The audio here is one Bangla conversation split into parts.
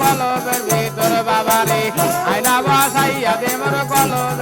কলবের ভিতর বাবারে। আয়না বসাইয়া দে কলবের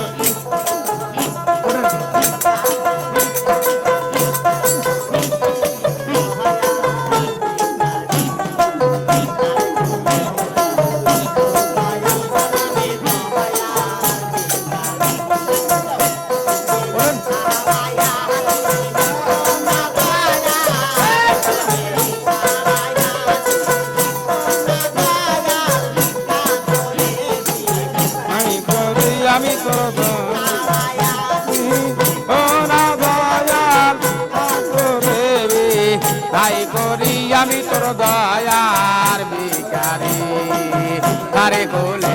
Corre. Corre. দয়ার বিকারে আরে কোলে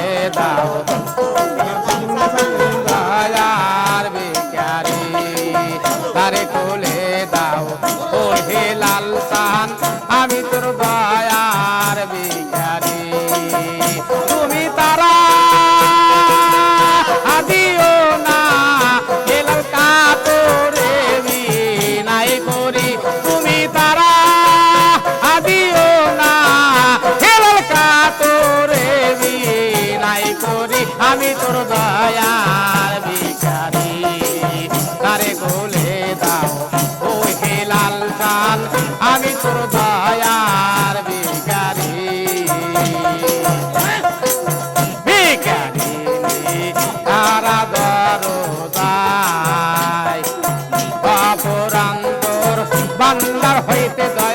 পেতে দয়া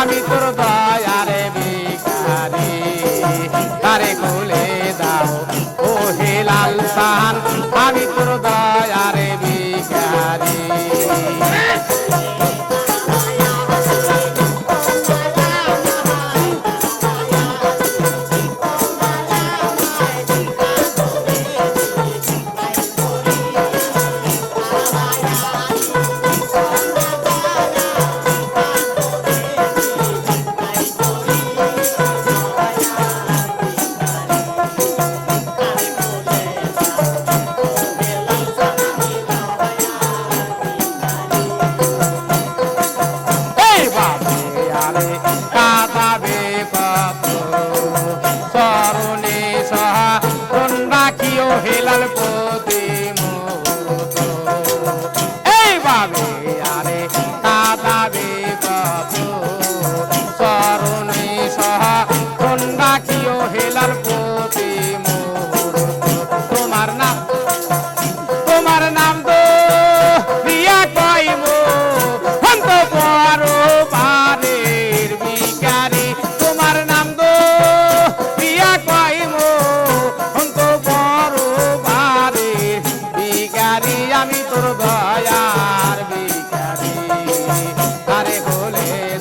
আমি তোর দয়ারে ভিখারি। তারে খুলে দাও ও হেলাল সান আমি তোর দয়া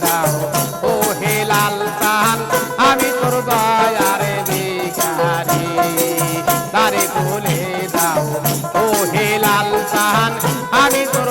দাও, ও হে লাল তান আমি তোর দয়ার বিচারে তারে বলে দাও, ও হে লাল তান আমি তোর